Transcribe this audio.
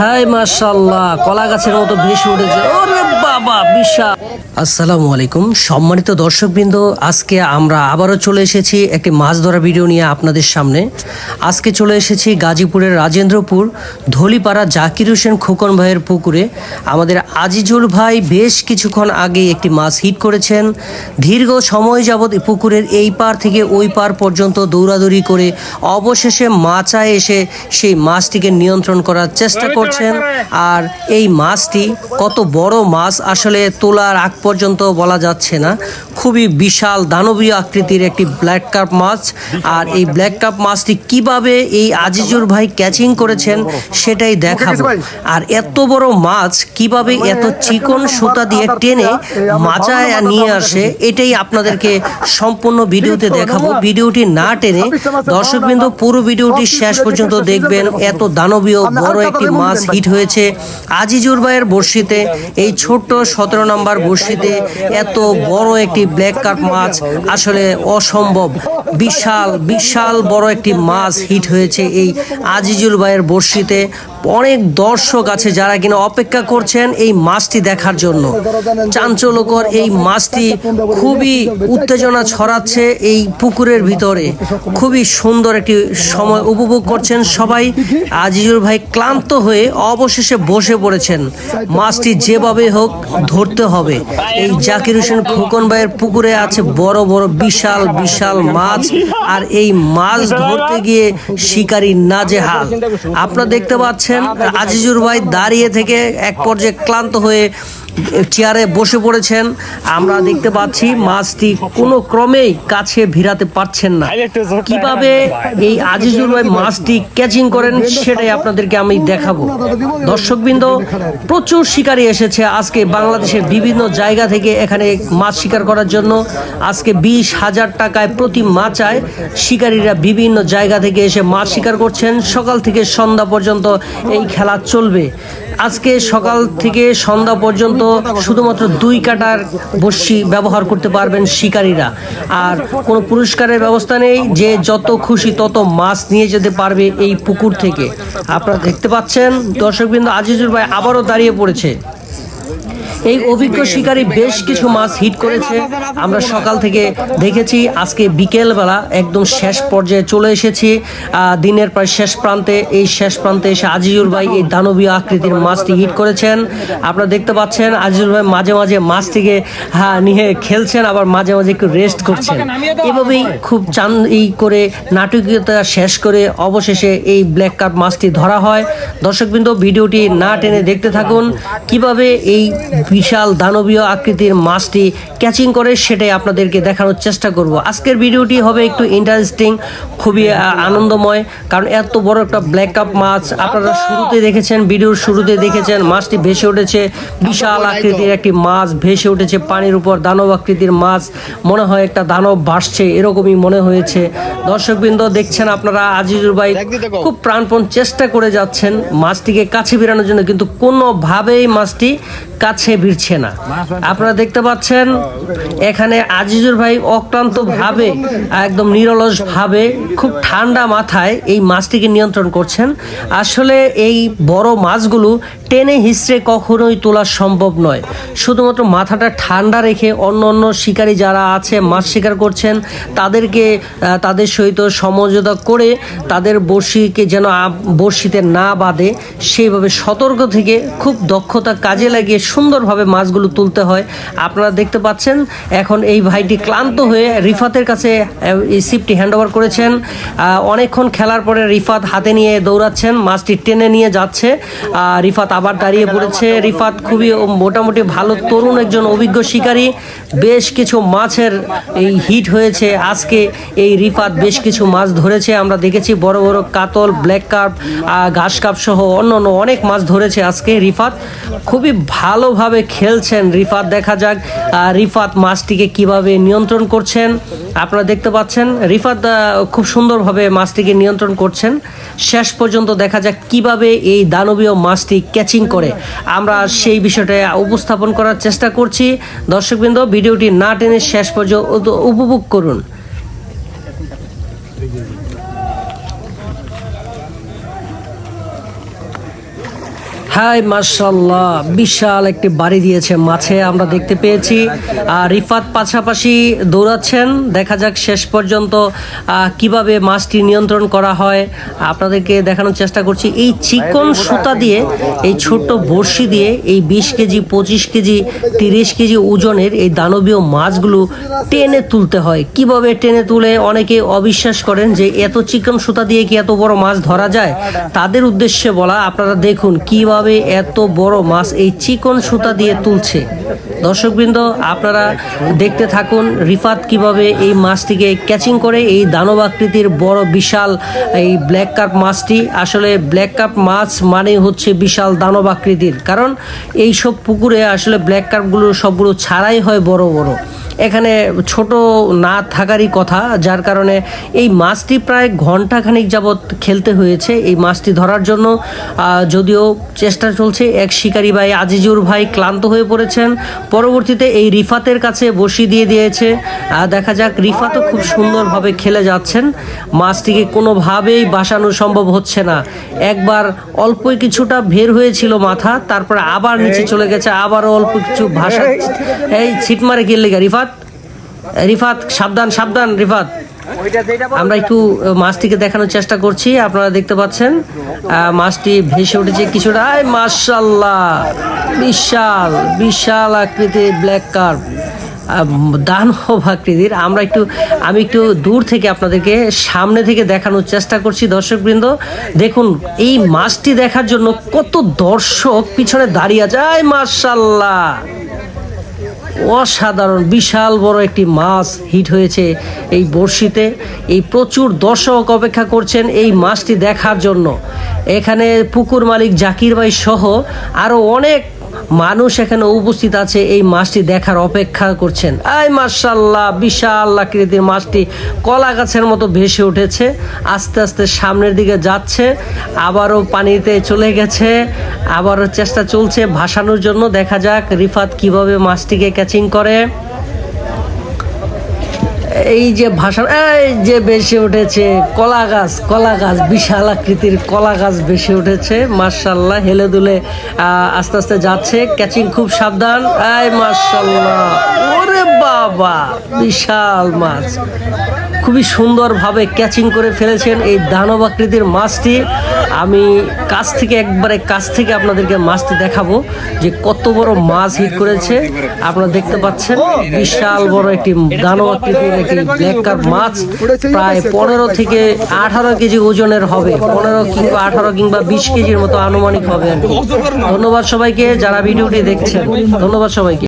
High মাশাল্লাহ কলা গাছের মতো ভেসে উঠেছে। ওরে বাবা বিশাল। আসসালামু আলাইকুম। সম্মানিত দর্শকবৃন্দ আজকে আমরা আবারও চলে এসেছি একটি মাছ ধরা ভিডিও নিয়ে আপনাদের সামনে। আজকে চলে এসেছি গাজীপুরের রাজেন্দ্রপুর ধলিপাড়া জাকির হোসেন খোকন ভাইয়ের পুকুরে। আমাদের আজিজুল ভাই বেশ কিছুক্ষণ আগে একটি মাছ হিট করেছেন। দীর্ঘ সময় যাবৎ পুকুরের এই পার থেকে ওই পার পর্যন্ত দৌড়াদৌড়ি করে অবশেষে মাচায় এসে সেই মাছটিকে নিয়ন্ত্রণ করার চেষ্টা করছেন। আর এই মাছটি কত বড় মাছ আসলে তোলার আগ পর্যন্ত বলা যাচ্ছে না। খুবই বিশাল দানবীয় আকৃতির একটি ব্ল্যাক কাপ মাছ আর এই ব্ল্যাক কাপ মাছটি কীভাবে এই আজিজুর ভাই ক্যাচিং করেছেন সেটাই দেখাবো। আর এত বড় মাছ কীভাবে এত চিকন সুতা দিয়ে টেনে মাচায় নিয়ে আসে, এটাই আপনাদেরকে সম্পূর্ণ ভিডিওতে দেখাবো। ভিডিওটি না টেনে দর্শকবৃন্দ, পুরো ভিডিওটি শেষ পর্যন্ত দেখবেন। এত দানবীয় বড় একটি মাছ হিট হয়েছে আজিজুর ভাইয়ের বর্ষিতে। এই ছোট্ট সতেরো নম্বর বর্ষিতে এত বড় একটি ব্ল্যাক কার্প মাছ আসলে অসম্ভব। বিশাল বিশাল বড় একটি মাছ হিট হয়েছে এই আজিজুল ভাইয়ের বর্ষিতে অনেক দর্শক আছে যারা কিনা অপেক্ষা করছেন এই মাছটি দেখার জন্য। চাঞ্চল্যকর এই মাছটি খুবই উত্তেজনা ছড়াচ্ছে এই পুকুরের ভিতরে। খুবই সুন্দর একটি সময় উপভোগ করছেন সবাই। আজিজুর ভাই ক্লান্ত হয়ে অবশেষে বসে পড়েছেন। মাছটি যেভাবে হোক ধরতে হবে। এই জাকির হোসেন খোকন ভাইয়ের পুকুরে আছে বড় বড়, বিশাল বিশাল মাছ। আর এই মাছ ধরতে গিয়ে শিকারী নাজেহাল। আপনারা দেখতে পাচ্ছেন আজিজুর ভাই দাঁড়িয়ে থেকে এক পর্যায়ে ক্লান্ত হয়ে চেয়ারে বসে পড়েছেন। আমরা দেখতে পাচ্ছি মাছটি কোনো ক্রমেই কাছে ভিড়াতে পারছেন না। কীভাবে এই আজিজুর ভাই মাছটি ক্যাচিং করেন, সেটাই আপনাদেরকে আমি দেখাবো। দর্শকবৃন্দ, প্রচুর শিকারী এসেছে আজকে বাংলাদেশের বিভিন্ন জায়গা থেকে এখানে মাছ শিকার করার জন্য। আজকে বিশ হাজার টাকায় প্রতি মাচায় শিকারীরা বিভিন্ন জায়গা থেকে এসে মাছ শিকার করছেন। সকাল থেকে সন্ধ্যা পর্যন্ত এই খেলা চলবে। আজকে সকাল থেকে সন্ধ্যা পর্যন্ত শুধুমাত্র দুই কাটার বড়শি ব্যবহার করতে পারবেন শিকারীরা। আর কোনো পুরস্কারের ব্যবস্থা নেই, যে যত খুশি তত মাছ নিয়ে যেতে পারবে এই পুকুর থেকে। আপনারা দেখতে পাচ্ছেন, দর্শকবৃন্দ, আজিজুর ভাই আবারও দাঁড়িয়ে পড়েছে। এই অভিজ্ঞ শিকারী বেশ কিছু মাছ হিট করেছে। আমরা সকাল থেকে দেখেছি, আজকে বিকেলবেলা একদম শেষ পর্যায়ে চলে এসেছি। দিনের প্রায় শেষ প্রান্তে, এই শেষ প্রান্তে এসে আজিজুর ভাই এই দানবীয় আকৃতির মাছটি হিট করেছেন। আপনারা দেখতে পাচ্ছেন আজিজুর ভাই মাঝে মাঝে মাছটিকে হ্যাঁ নিয়ে খেলছেন, আবার মাঝে মাঝে একটু রেস্ট করছেন। এভাবেই খুব চান এই করে, নাটকীয়তা শেষ করে অবশেষে এই ব্ল্যাক কাপ মাছটি ধরা হয়। দর্শকবৃন্দ, ভিডিওটি না টেনে দেখতে থাকুন। কীভাবে এই বিশাল দানবীয় আকৃতির মাছটি ক্যাচিং করে সেটাই আপনাদেরকে দেখানোর চেষ্টা করব। আজকের ভিডিওটি হবে একটু ইন্টারেস্টিং খুবই আনন্দময় কারণ এত বড় একটা ব্ল্যাক কাপ মাছ আপনারা শুরুতে দেখেছেন ভিডিওর শুরুতে দেখেছেন মাছটি ভেসে উঠেছে বিশাল আকৃতির একটি মাছ ভেসে উঠেছে পানির উপর দানব আকৃতির মাছ মনে হয় একটা দানব ভাসছে এরকমই মনে হয়েছে। দর্শকবৃন্দ দেখছেন আপনারা আজিজুর ভাই খুব প্রাণপণ চেষ্টা করে যাচ্ছেন মাছটিকে কাছে বেরানোর জন্য কিন্তু কোনোভাবেই মাছটি কাছে ভিড়ছে না। আপনারা দেখতে পাচ্ছেন, এখানে আজিজুর ভাই অক্লান্ত ভাবে, একদম নিরলস ভাবে, খুব ঠান্ডা মাথায় এই মাছটিকে নিয়ন্ত্রণ করছেন। আসলে এই বড় মাছগুলো টেনে হিসড়ে কখনোই তোলা সম্ভব নয়। শুধুমাত্র মাথাটা ঠান্ডা রেখে অন্য অন্য শিকারী যারা আছে, মাছ শিকার করছেন, তাদেরকে তাদের সহিত সমঝোতা করে তাদের বড়শিকে যেন বড়শিতে না বাঁধে, সেইভাবে সতর্ক থেকে খুব দক্ষতা কাজে লাগিয়ে সুন্দরভাবে মাছগুলো তুলতে হয়। আপনারা দেখতে পাচ্ছেন, এখন এই ভাইটি ক্লান্ত হয়ে রিফাতের কাছে সিপটি হ্যান্ড ওভার করেছেন। অনেকক্ষণ খেলার পরে রিফাত হাতে নিয়ে দৌড়াচ্ছেন, মাছটি টেনে নিয়ে যাচ্ছে। রিফাত আবার দাঁড়িয়ে পড়েছে। রিফাত খুবই মোটামুটি ভালো তরুণ একজন অভিজ্ঞ শিকারী। বেশ কিছু মাছের এই হিট হয়েছে। আজকে এই রিফাত বেশ কিছু মাছ ধরেছে। আমরা দেখেছি বড় বড় কাতল ব্ল্যাক কার্প ঘাস কাপ সহ অন্য অন্য অনেক মাছ ধরেছে আজকে রিফাত। খুবই ভালোভাবে খেলছেন? রিফাত দেখা যাক। রিফাত মাছটিকে কীভাবে নিয়ন্ত্রণ করছেন? আপনারা দেখতে পাচ্ছেন, রিফাত খুব সুন্দরভাবে মাছটিকে নিয়ন্ত্রণ করছেন। শেষ পর্যন্ত দেখা যাক কীভাবে এই দানবীয় মাছটি ক্যাচিং করে। আমরা সেই বিষয়টা উপস্থাপন করার চেষ্টা করছি। দর্শকবৃন্দ, ভিডিওটি না টেনে শেষ পর্যন্ত উপভোগ করুন। হাই মার্শাল্লাহ বিশাল একটি বাড়ি দিয়েছে, মাছে আমরা দেখতে পেয়েছি। আর রিফাত পাশাপাশি দৌড়াচ্ছেন। দেখা যাক শেষ পর্যন্ত কীভাবে মাছটি নিয়ন্ত্রণ করা হয়। আপনাদেরকে দেখানোর চেষ্টা করছি। এই চিকন সুতা দিয়ে, এই ছোট্ট বড়শি দিয়ে, এই বিশ কেজি, পঁচিশ কেজি, তিরিশ কেজি ওজনের এই দানবীয় মাছগুলো টেনে তুলতে হয়। কীভাবে টেনে তুলে? অনেকে অবিশ্বাস করেন যে এত চিকন সুতা দিয়ে কি এত বড় মাছ ধরা যায়? তাদের উদ্দেশ্যে বলা, আপনারা দেখুন কীভাবে এত বড় মাছ এই চিকন সুতা দিয়ে তুলছে। দর্শকবৃন্দ, আপনারা দেখতে থাকুন রিফাত কীভাবে এই মাছটিকে ক্যাচিং করে, এই দানব আকৃতির বড় বিশাল এই ব্ল্যাক কাপ মাছটি। আসলে ব্ল্যাক কাপ মাছ মানে হচ্ছে বিশাল দানব আকৃতির। কারণ এই সব পুকুরে আসলে ব্ল্যাক কাপগুলো সবগুলো ছাড়াই হয় বড় বড়। এখানে ছোট না থাকারই কথা যার কারণে এই মাছটি প্রায় ঘন্টাখানিক যাবৎ খেলতে হয়েছে। এই মাছটি ধরার জন্য যদিও চেষ্টা চলছে এক শিকারী ভাই আজিজুর ভাই ক্লান্ত হয়ে পড়েছেন। পরবর্তীতে এই রিফাতের কাছে বসি দিয়ে দিয়েছে। দেখা যাক রিফাতও খুব সুন্দরভাবে খেলে যাচ্ছেন। মাছটিকে কোনোভাবেই বাসানো সম্ভব হচ্ছে না। একবার অল্পই কিছুটা বের হয়েছিল মাথা তারপরে আবার নিচে চলে গেছে আবারও অল্প কিছু ভাষা। এই। ছিট মারে গেলে রিফাত। রিফাত, সাবধান সাবধান, রিফাত। আমরা একটু মাছটিকে দেখানোর চেষ্টা করছি, আপনারা দেখতে পাচ্ছেন। মাছটি ভেসে উঠেছে কিছুটা। আয় বিশাল বিশাল আকৃতির ব্ল্যাক কার্ভ দানব আকৃতির। আমরা একটু, আমি একটু দূর থেকে আপনাদেরকে সামনে থেকে দেখানোর চেষ্টা করছি, দর্শকবৃন্দ। দেখুন, এই মাছটি দেখার জন্য কত দর্শক পিছনে দাঁড়িয়ে আয় মার্শাল্লাহ অসাধারণ, বিশাল বড় একটি মাছ হিট হয়েছে এই বড়শিতে। এই প্রচুর দর্শক অপেক্ষা করছেন এই মাছটি দেখার জন্য। এখানে পুকুর মালিক জাকির ভাই সহ আরও অনেক মানুষ এখানে উপস্থিত আছে, এই মাছটি দেখার অপেক্ষা করছেন। আই মার্শাল্লাহ বিশাল আকৃতির মাছটি কলা গাছের মতো ভেসে উঠেছে, আস্তে আস্তে সামনের দিকে যাচ্ছে, আবারও পানিতে চলে গেছে, আবারও চেষ্টা চলছে ভাসানোর জন্য। দেখা যাক রিফাত কীভাবে মাছটিকে ক্যাচিং করে। এই যে ভাষা, এই যে বেশি উঠেছে, কলা গাছ কলা গাছ, বিশাল আকৃতির কলা গাছ বেশি উঠেছে মার্শাল্লাহ হেলে দুলে আস্তে আস্তে যাচ্ছে, ক্যাচিং খুব সাবধান, এই মার্শাল্লাহ ওরে বাবা, বিশাল মাছ। খুবই সুন্দরভাবে ক্যাচিং করে ফেলেছেন এই দানব আকৃতির মাছটি। আমি কাছ থেকে একবারে কাছ থেকে আপনাদেরকে মাছটি দেখাবো যে কত বড় মাছ হিট করেছে। আপনারা দেখতে পাচ্ছেন, বিশাল বড় একটি দানব আকৃতির একটি ব্ল্যাক মাছ। প্রায় পনেরো থেকে আঠারো কেজি ওজনের হবে। পনেরো কিংবা আঠারো কিংবা বিশ কেজির মতো আনুমানিক হবে আর ধন্যবাদ সবাইকে যারা ভিডিওটি দেখছেন। ধন্যবাদ সবাইকে।